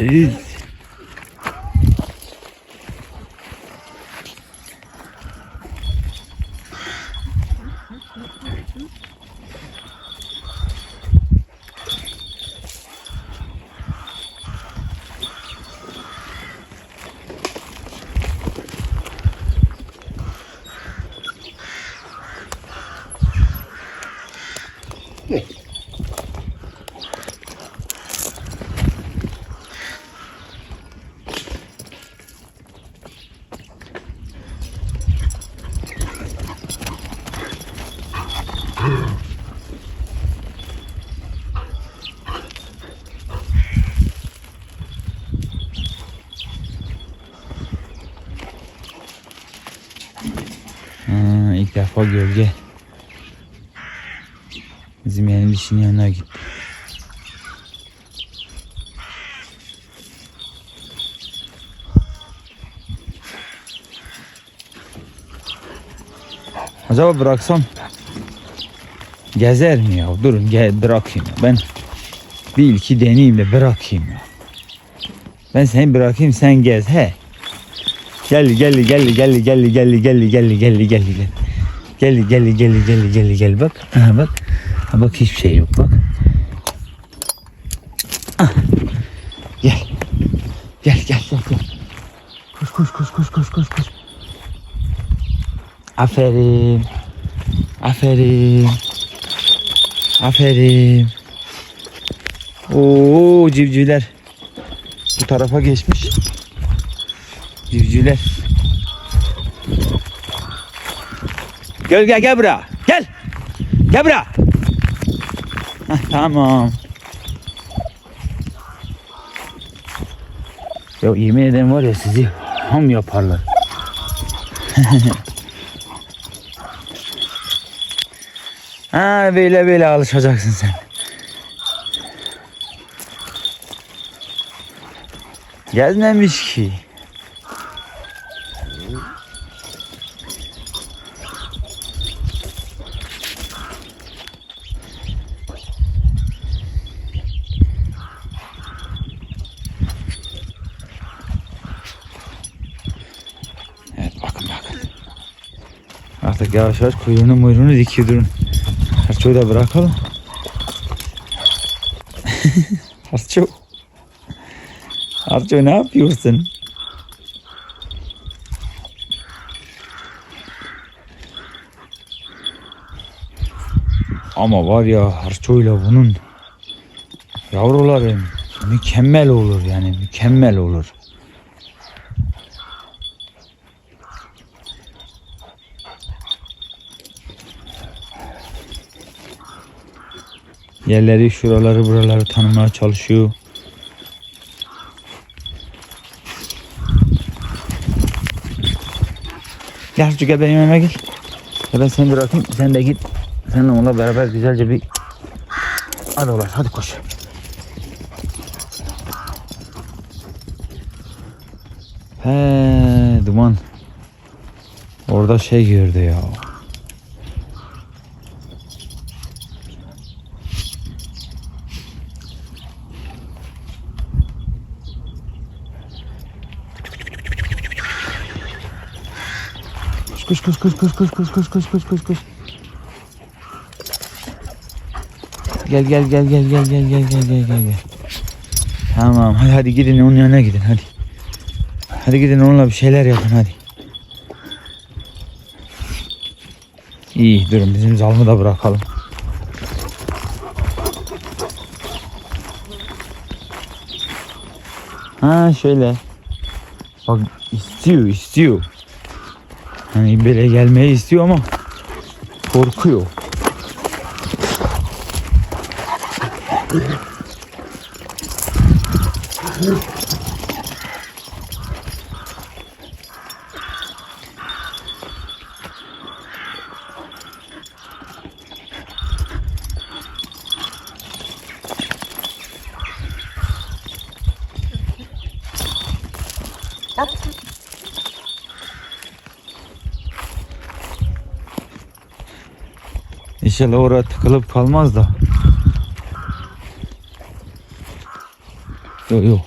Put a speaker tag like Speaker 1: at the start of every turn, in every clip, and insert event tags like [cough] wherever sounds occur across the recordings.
Speaker 1: Paris. Defa gölge. Bizim yeni dişinin yanına gitti. Acaba bıraksam gezer mi ya? Durun gel bırakayım. Ben bir iki deneyeyim de bırakayım ya. Ben seni bırakayım sen gez he. Gel gel gel gel gel gel gel gel gel gel gel gel gel gel gel gel gel bak. Aha bak. Ha bak hiçbir şey yok bak. Ah. gel. Gel gel gel gel. Koş koş koş koş koş koş koş. Aferin. Aferin. Aferin. Oo civcivler. Bu tarafa geçmiş. Civcivler. Gel gel gel buraya. Gel. Gel buraya. Heh, tamam. Ya yemin ederim var ya sizi ham yaparlar. [laughs] ha böyle böyle alışacaksın sen. Gezmemiş ki. Yavaş yavaş kuyruğunu muyruğunu dikiyor durun. Harçoyu da bırakalım. [laughs] Harço. Harço ne yapıyorsun? Ama var ya harçoyla bunun yavruları mükemmel olur yani mükemmel olur. Yerleri şuraları buraları tanımaya çalışıyor. Gel şu benim yanıma gel. Ben seni bırakayım sen de git. Seninle onunla beraber güzelce bir Hadi ulan hadi koş. He duman. Orada şey gördü ya. Koş koş koş koş koş koş koş koş koş koş koş. Gel gel gel gel gel gel gel gel gel gel gel. Tamam hadi hadi gidin onun yanına gidin hadi. Hadi gidin onunla bir şeyler yapın hadi. İyi durun bizim zalımı da bırakalım. Ha şöyle. Bak istiyor istiyor. Hani böyle gelmeyi istiyor ama korkuyor. İnşallah oraya tıkılıp kalmaz da. Yok yok.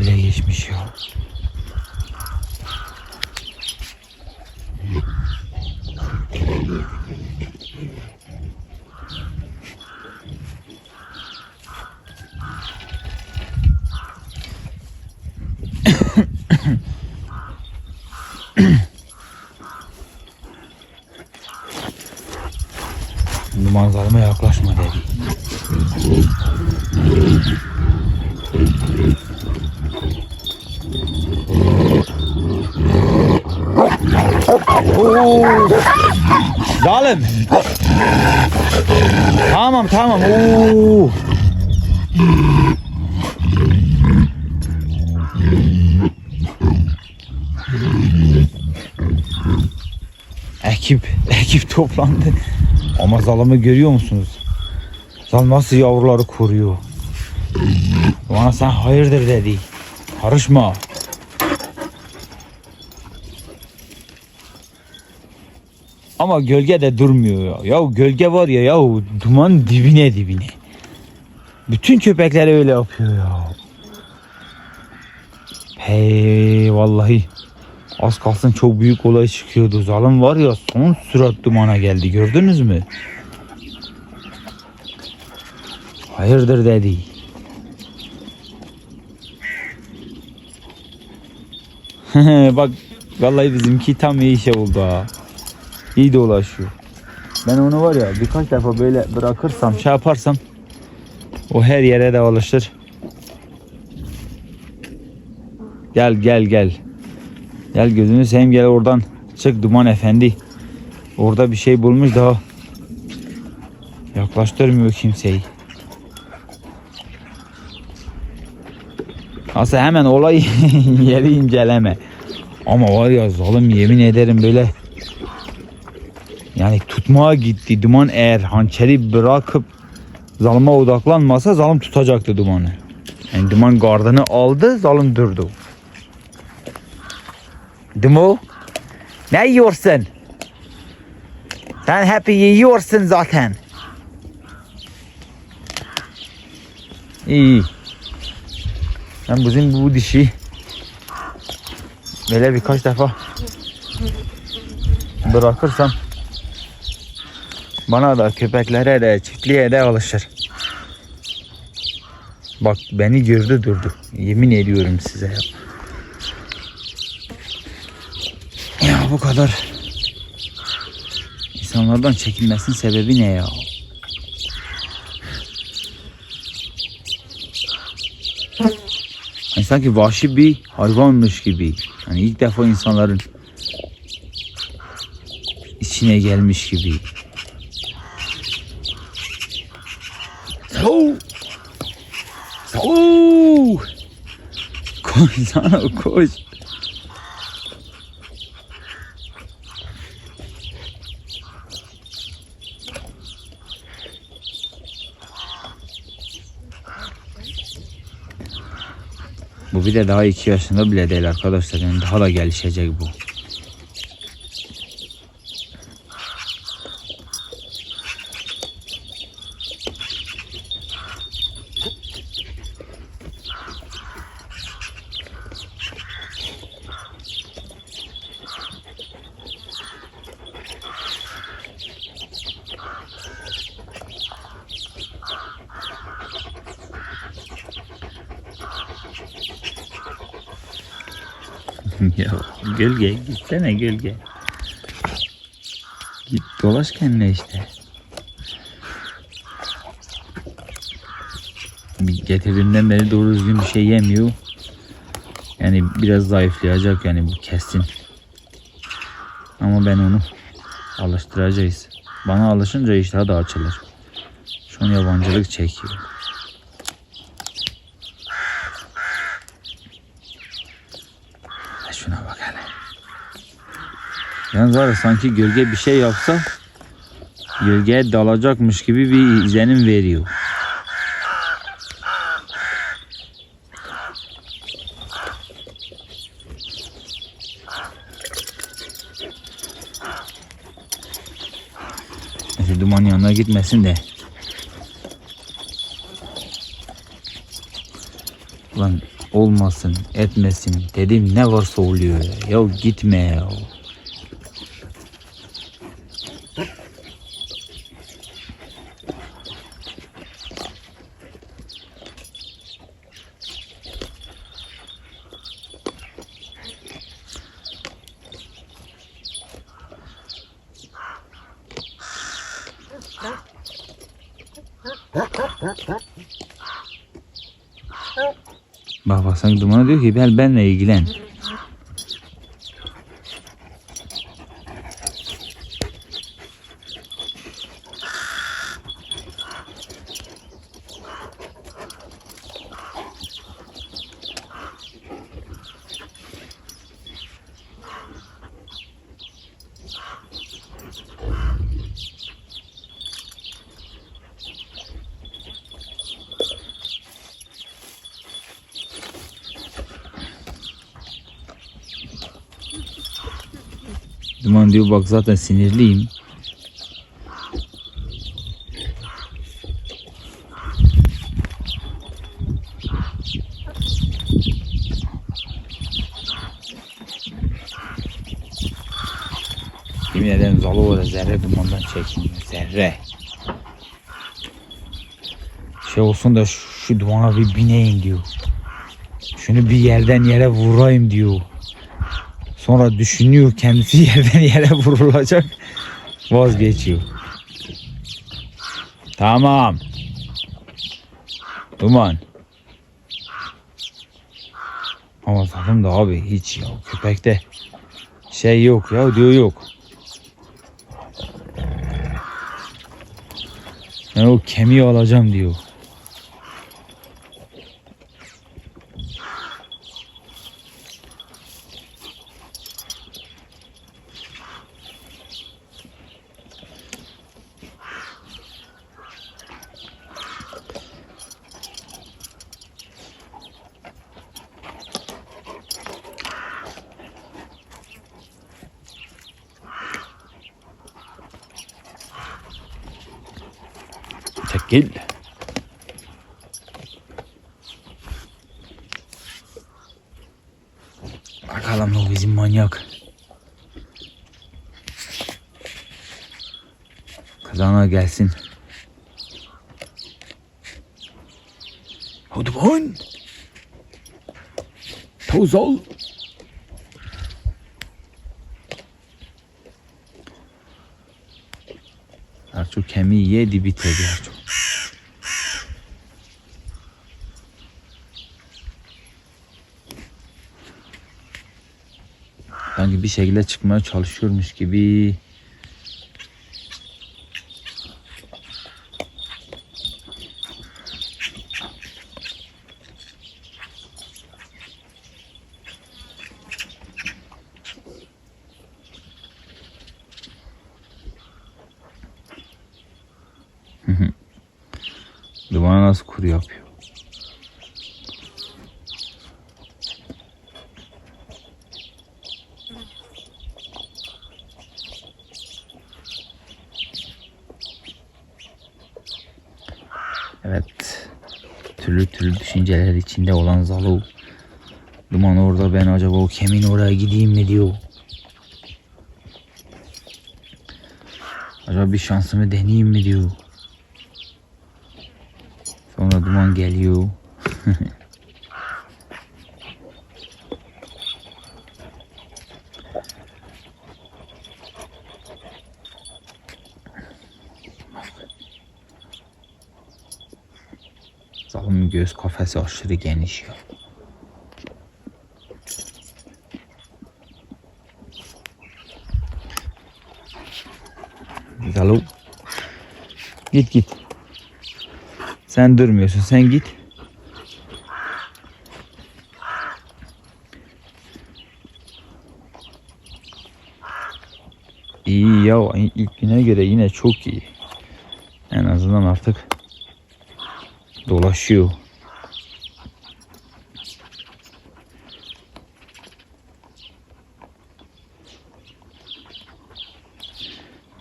Speaker 1: bile geçmiş ya. Şimdi manzarama yaklaşma dedi. Oo! Zalim. Tamam tamam. Oo! Ekip, ekip toplandı. Ama zalımı görüyor musunuz? Zal nasıl yavruları koruyor. Bana sen hayırdır dedi. Karışma. Ama gölge de durmuyor ya. Ya gölge var ya ya duman dibine dibine. Bütün köpekler öyle yapıyor ya. Hey vallahi az kalsın çok büyük olay çıkıyordu. Zalim var ya son sürat dumana geldi gördünüz mü? Hayırdır dedi. [laughs] Bak vallahi bizimki tam iyi işe oldu ha. İyi dolaşıyor. Ben onu var ya birkaç defa böyle bırakırsam şey yaparsam o her yere de alışır. Gel gel gel. Gel gözünü seveyim gel oradan çık Duman Efendi. Orada bir şey bulmuş daha yaklaştırmıyor kimseyi. Aslında hemen olay [laughs] yeri inceleme. Ama var ya zalim yemin ederim böyle yani tutmaya gitti. Duman eğer hançeri bırakıp zalıma odaklanmasa zalim tutacaktı dumanı. Yani duman gardını aldı zalim durdu. Dumo ne yiyorsun? Sen hep yiyorsun zaten. İyi. Ben bizim bu dişi böyle birkaç defa bırakırsam bana da köpeklere de çiftliğe de alışır. Bak beni gördü durdu. Yemin ediyorum size ya. Ya bu kadar insanlardan çekilmesinin sebebi ne ya? Hani sanki vahşi bir hayvanmış gibi. Hani ilk defa insanların içine gelmiş gibi. Sana koş. Bu bir de daha iki yaşında bile değil arkadaşlar. Yani daha da gelişecek bu. ya gölge gitsene gölge. Git dolaş kendine işte. Bir Getirdiğinden beri doğru düzgün bir şey yemiyor. Yani biraz zayıflayacak yani bu kesin. Ama ben onu alıştıracağız. Bana alışınca iştah da açılır. Şu an yabancılık çekiyor. Ha, Şuna bak hele. Yalnız var ya sanki gölge bir şey yapsa gölgeye dalacakmış gibi bir izlenim veriyor. Neyse duman yanına gitmesin de. Ulan olmasın etmesin dedim ne varsa oluyor ya. Ya gitme ya. Dumana diyor ki ben benle ilgilen. Duman diyor bak zaten sinirliyim. Yemin ederim Zalova'da zerre dumandan çekmiyor. Zerre. Şey olsun da şu, şu dumana bir bineyim diyor. Şunu bir yerden yere vurayım diyor. Sonra düşünüyor kendisi [laughs] yerden yere vurulacak. Vazgeçiyor. Tamam. Duman. Ama takım da abi hiç ya köpekte şey yok ya diyor yok. Ben o kemiği alacağım diyor. Çekil. Bakalım o bizim manyak. Kazana gelsin. Hadi lan. Toz ol. Arço kemiği yedi bitirdi Arço. Sanki bir şekilde çıkmaya çalışıyormuş gibi. Dumana nasıl kuru yapıyor? Evet. Türlü türlü düşünceler içinde olan Zalu. Duman orada ben acaba o kemin oraya gideyim mi diyor. Acaba bir şansımı deneyeyim mi diyor. Sonra duman geliyor. [laughs] Zalımın göz kafesi aşırı geniş ya. Zalu. Git git. Sen durmuyorsun. Sen git. İyi ya ilk güne göre yine çok iyi. En azından artık dolaşıyor.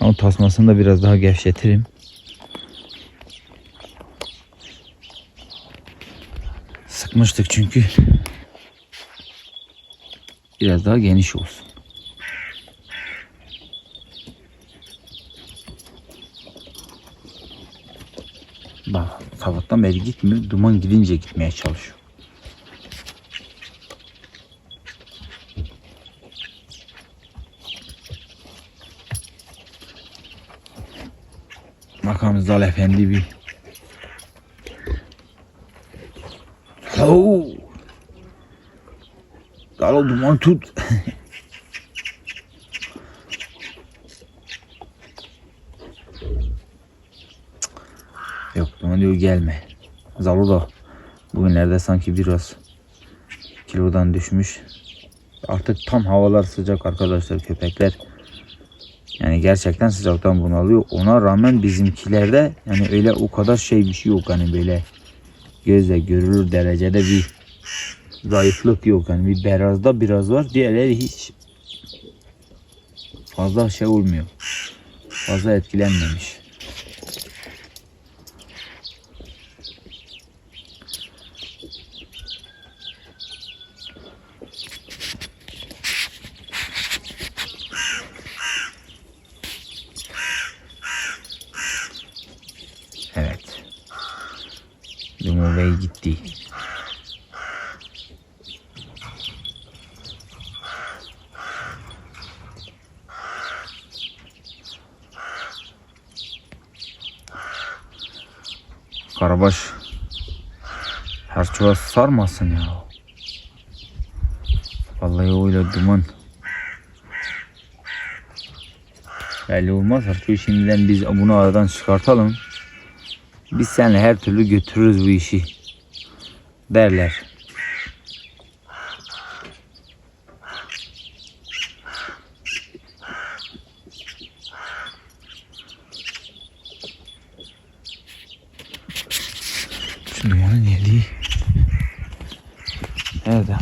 Speaker 1: Ama tasmasını da biraz daha gevşetirim. Sıkmıştık çünkü. Biraz daha geniş olsun. Bak sabahtan beri gitmiyor. Duman gidince gitmeye çalışıyor. Bakalım Zal Efendi bir. Oo. Zal duman tut. Yok duman diyor gelme. Zalo da bugünlerde sanki biraz kilodan düşmüş. Artık tam havalar sıcak arkadaşlar köpekler. Yani gerçekten sıcaktan bunalıyor. Ona rağmen bizimkilerde yani öyle o kadar şey bir şey yok hani böyle gözle görülür derecede bir zayıflık yok. Yani bir berazda biraz var. Diğerleri hiç fazla şey olmuyor. Fazla etkilenmemiş. Evet. Lumo Bey gitti. Karabaş her çuval sarmasın ya. Vallahi öyle duman. Belli olmaz artık şimdiden biz bunu aradan çıkartalım. Biz seninle her türlü götürürüz bu işi. Derler. Şu dumanın yediği. Nerede?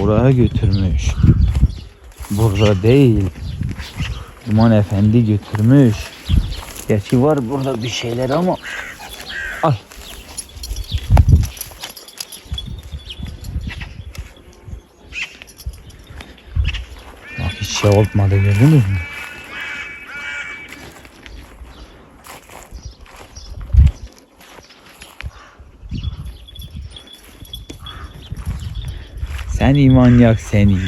Speaker 1: Oraya götürmüş. Burada değil. Duman efendi götürmüş. Gerçi var burada bir şeyler ama Al. Bak hiç şey olmadı gördünüz mü? Sen manyak seni.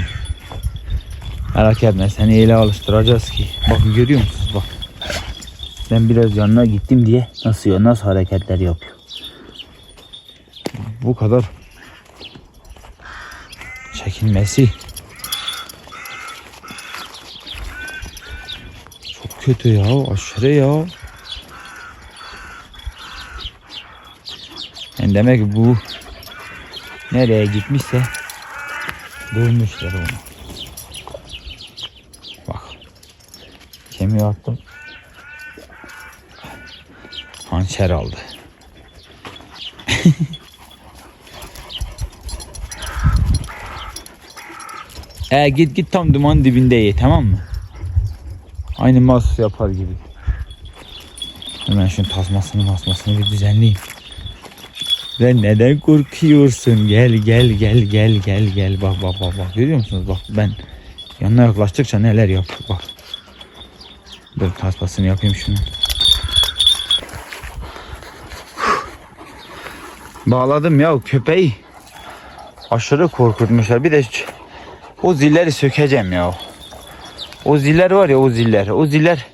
Speaker 1: Merak etme seni öyle alıştıracağız ki. Bakın görüyor musunuz bak. Ben biraz yanına gittim diye nasıl nasıl hareketler yapıyor. Bu kadar çekilmesi çok kötü ya aşırı ya. Yani demek bu nereye gitmişse bulmuşlar onu. Bak kemiği attım. Hançer aldı. [laughs] e git git tam duman dibinde ye tamam mı? Aynı mas yapar gibi. Hemen şunun tasmasını masmasını bir düzenleyeyim. Ve neden korkuyorsun? Gel gel gel gel gel gel. Bak bak bak bak. Görüyor musunuz? Bak ben yanına yaklaştıkça neler yapıyor bak. Dur tasmasını yapayım şunu. Bağladım ya köpeği. Aşırı korkutmuşlar. Bir de o zilleri sökeceğim ya. O ziller var ya o ziller. O ziller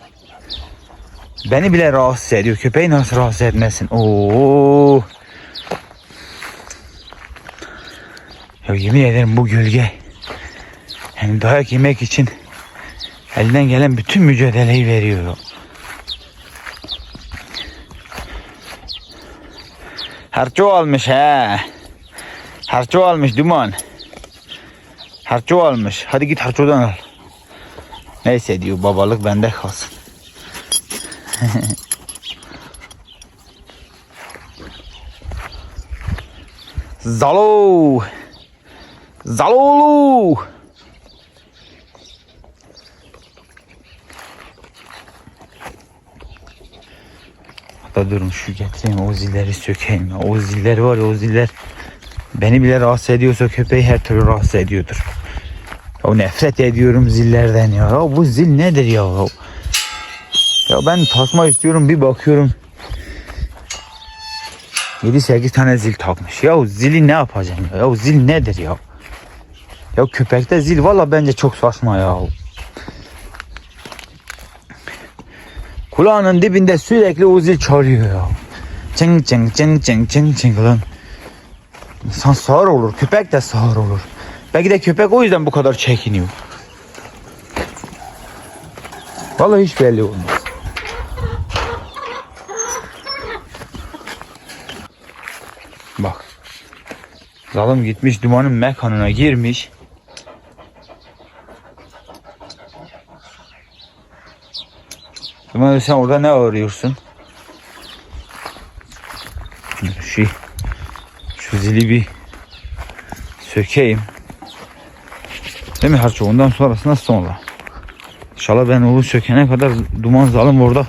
Speaker 1: beni bile rahatsız ediyor. Köpeği nasıl rahatsız etmesin? Oo. Ya yemin ederim bu gölge yani dayak yemek için elinden gelen bütün mücadeleyi veriyor. Harço almış he. Harço almış duman. Harço almış. Hadi git harçodan al. Neyse diyor babalık bende kalsın. [laughs] Zalo. Zalolu. Hatta durun şu getireyim o zilleri sökeyim. O ziller var ya o ziller Beni bile rahatsız ediyorsa köpeği her türlü rahatsız ediyordur. Ya nefret ediyorum zillerden ya. ya bu zil nedir ya? Ya ben tasma istiyorum bir bakıyorum. 7-8 tane zil takmış. Ya zili ne yapacağım ya? Ya zil nedir ya? Ya köpekte zil valla bence çok saçma ya. Kulağının dibinde sürekli o zil çalıyor ya. Çın çın çın çın çın çın lan. İnsan sağır olur. Köpek de sağır olur. Belki de köpek o yüzden bu kadar çekiniyor. Vallahi hiç belli olmaz. Bak. Zalim gitmiş dumanın mekanına girmiş. Duman sen orada ne arıyorsun? Şu, şu zili bir sökeyim. Değil mi Harço? Ondan sonrasında sonra. İnşallah ben onu sökene kadar duman zalim orada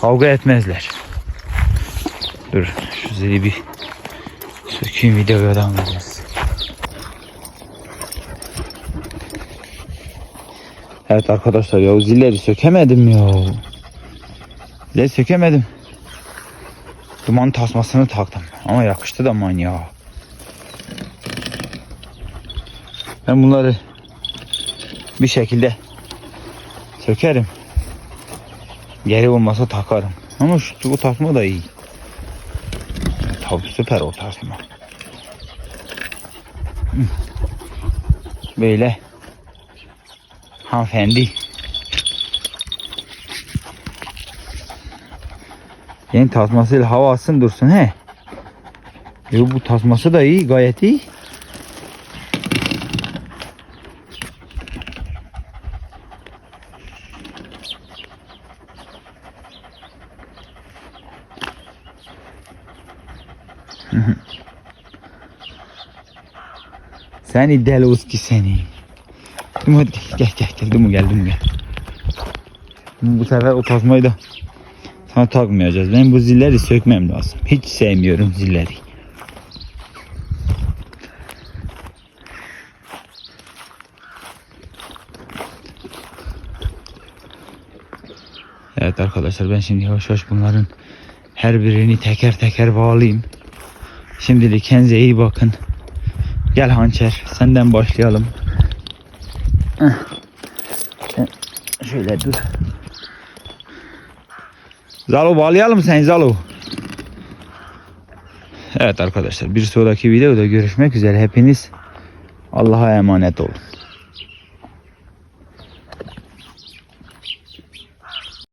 Speaker 1: kavga etmezler. Dur şu zili bir sökeyim videoya devam edeceğiz. Evet arkadaşlar ya zilleri sökemedim ya. Zilleri sökemedim. Duman tasmasını taktım ama yakıştı da manyağa. Ben bunları bir şekilde sökerim. Geri olmasa takarım. Ama şu bu tasma da iyi. Tabii süper o tasma. Hı. Böyle hanımefendi Yeni tasmasıyla hava alsın dursun he. Yo, bu tasması da iyi gayet iyi. Seni deloski seni. Dumu hadi gel gel gel gel Dumu gel. Bu sefer o tasmayı da sana takmayacağız. Ben bu zilleri sökmem lazım. Hiç sevmiyorum zilleri. Evet arkadaşlar ben şimdi yavaş yavaş bunların her birini teker teker bağlayayım. Şimdilik kendinize iyi bakın. Gel hançer senden başlayalım. Şöyle dur. Zalo bağlayalım sen Zalo. Evet arkadaşlar bir sonraki videoda görüşmek üzere. Hepiniz Allah'a emanet olun.